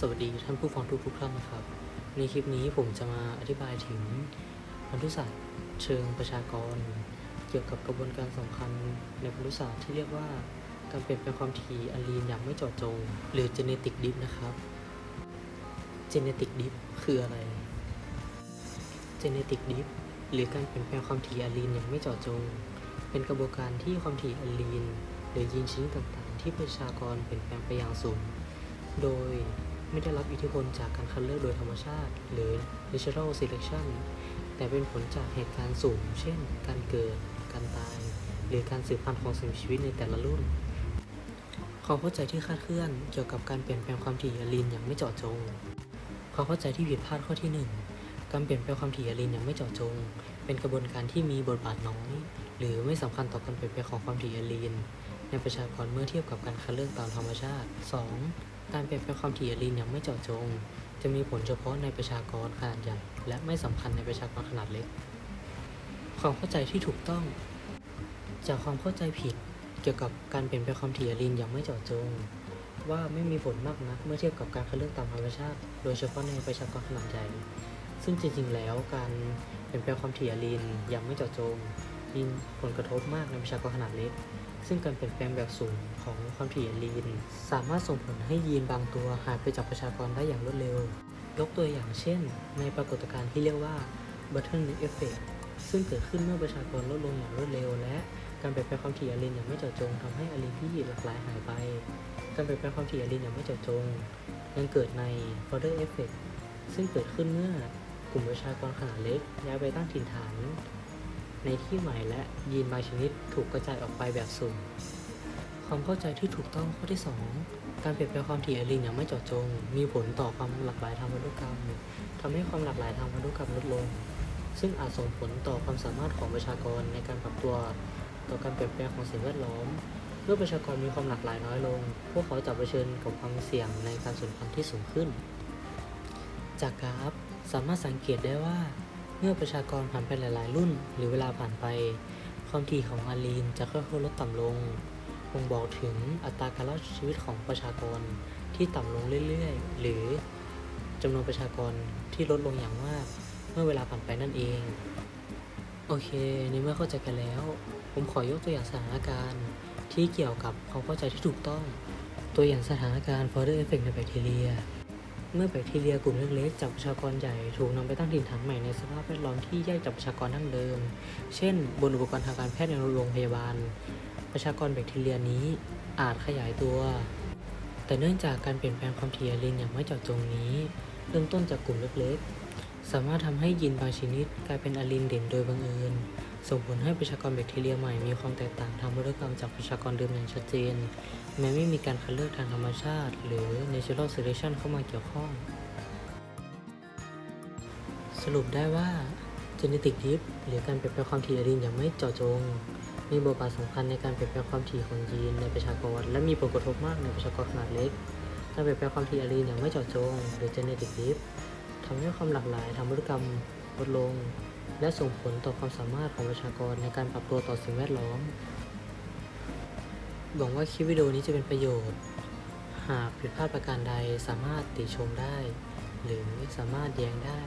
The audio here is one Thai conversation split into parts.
สวัสดีท่านผู้ฟังทุกทุกท่านนะครับ ในคลิปนี้ผมจะมาอธิบายถึงพันธุศาสตร์เชิงประชากร เกี่ยวกับกระบวนการสำคัญในพันธุศาสตร์ที่เรียกว่าการเปลี่ยนแปลงความถี่อะลีนอย่างไม่เจาะจง หรือ genetic dip นะครับ genetic dip คืออะไร genetic dip หรือการเปลี่ยนแปลงความถี่อะลีนอย่างไม่เจาะจง เป็นกระบวนการที่ความถี่อะลีนหรือยีนชนิดต่างๆ ที่ประชากรเปลี่ยนแปลงไปอย่างสูง โดย ไม่ได้รับอิทธิพลจากการคัดเลือกโดยธรรมชาติ หรือ natural selection แต่เป็นผลจากเหตุการณ์สูง เช่น การเกิด การตาย หรือการสืบพันธุ์ของสิ่งมีชีวิตในแต่ละรุ่น ความเข้าใจที่คลาดเคลื่อนเกี่ยวกับการเปลี่ยนแปลงความถี่อะลีนอย่างไม่เจาะจง ความเข้าใจที่ผิดพลาดข้อที่หนึ่งการเปลี่ยนแปลงความถี่อะลีนอย่างไม่เจาะจง เป็นกระบวนการที่มีบทบาทน้อย หรือไม่สำคัญต่อการเปลี่ยนแปลงของความถี่อะลีนในประชากรเมื่อเทียบกับการคัดเลือกตามธรรมชาติ 2. การเปลี่ยนแปลงความถี่ลีนอย่างไม่เจาะจง จะมีผลเฉพาะในประชากรขนาดใหญ่ และไม่สำคัญในประชากรขนาดเล็ก ความเข้าใจที่ถูกต้อง จากความเข้าใจผิดเกี่ยวกับการเปลี่ยนแปลงความถี่ลีนอย่างไม่เจาะจง ว่าไม่มีผลมากนักเมื่อเทียบกับการคัดเลือกตามธรรมชาติ โดยเฉพาะในประชากรขนาดใหญ่ ซึ่งจริงๆ แล้วการเปลี่ยนแปลงความถี่ลีนอย่างไม่เจาะจงมีผลกระทบมากในประชากรขนาดเล็ก ซึ่งการเปลี่ยนแปลงแบบสูงของความถี่อะลีน สามารถส่งผลให้ยีนบางตัวหายไปจากประชากรได้อย่างรวดเร็ว ยกตัวอย่างเช่น ในปรากฏการณ์ที่เรียกว่า bottleneck effect ซึ่งเกิดขึ้นเมื่อประชากรลดลงอย่างรวดเร็ว และการเปลี่ยนแปลงความถี่อะลีนอย่างไม่เจาะจงทำให้อะลีนที่หลากหลายหายไป การเปลี่ยนแปลงความถี่อะลีนอย่างไม่เจาะจง ยังเกิดใน fodder effect ซึ่งเกิดขึ้นเมื่อกลุ่มประชากรขนาดเล็กย้ายไปตั้งถิ่นฐาน ในที่ใหม่และยีนบางชนิดถูกกระจายออกไปแบบสุ่ม ความเข้าใจที่ถูกต้องข้อที่ 2 การเปลี่ยนแปลงความถี่อะลีนอย่างไม่เจาะจง มีผลต่อความหลากหลายทางพันธุกรรมทำให้ความหลากหลายทางพันธุกรรมลดลง ซึ่งอาจส่งผลต่อความสามารถของประชากรในการปรับตัวต่อการเปลี่ยนแปลงของสิ่งแวดล้อม เมื่อประชากรมีความหลากหลายน้อยลง พวกเขาจะเผชิญกับความเสี่ยงในการสูญพันธุ์ที่สูงขึ้น จากกราฟสามารถสังเกตได้ว่า เมื่อประชากรผ่านไปหลาย ๆ รุ่น หรือเวลาผ่านไป ความถี่ของอะลีนจะค่อยๆลดต่ำลงบ่งบอกถึงอัตราการรอดชีวิตของประชากรที่ต่ำลงเรื่อย ๆ หรือจำนวนประชากรที่ลดลงอย่างมาก เมื่อเวลาผ่านไปนั่นเอง โอเค ในเมื่อเข้าใจกันแล้ว ผมขอยกตัวอย่างสถานการณ์ที่เกี่ยวกับความเข้าใจที่ถูกต้อง ตัวอย่างสถานการณ์ further effect ในแบคทีเรีย เมื่อแบคทีเรียกลุ่มเล็กๆจากประชากรใหญ่ถูกนำไปตั้งถิ่นฐานใหม่ในสภาพแวดล้อมที่แยกจากประชากรดั้งเดิม เช่น บนอุปกรณ์ทางการแพทย์ในโรงพยาบาล ประชากรแบคทีเรียนี้อาจขยายตัว แต่เนื่องจากการเปลี่ยนแปลงความถี่อะลีนอย่างไม่เจาะจงนี้ เริ่มต้นจากกลุ่มเล็กๆ สามารถทำให้ยีนบางชนิดกลายเป็นอะลีนเด่นโดยบังเอิญ ส่งผลให้ประชากรแบคทีเรียใหม่มีความแตกต่างทางพันธุกรรมจากประชากรเดิมอย่างชัดเจน แม้ไม่มีการคัดเลือกทางธรรมชาติ หรือ natural selection เข้ามาเกี่ยวข้อง สรุปได้ว่า genetic dip หรือการเปลี่ยนแปลงความถี่อะลีนอย่างไม่เจาะจง มีบทบาทสำคัญในการเปลี่ยนแปลงความถี่ของยีนในประชากร และมีผลกระทบมากในประชากรขนาดเล็ก การเปลี่ยนแปลงความถี่อะลีนอย่างไม่เจาะจง หรือ genetic dip ทำให้ความหลากหลายทางพันธุกรรมลดลง และส่งผลต่อความสามารถของประชากรในการปรับตัวต่อสิ่งแวดล้อม หวังว่าคลิปวิดีโอนี้จะเป็นประโยชน์ หากผิดพลาดประการใดสามารถติชมได้ หรือสามารถแย้งได้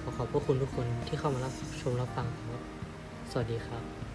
ขอขอบพระคุณทุกคนที่เข้ามารับชมรับฟังครับ สวัสดีครับ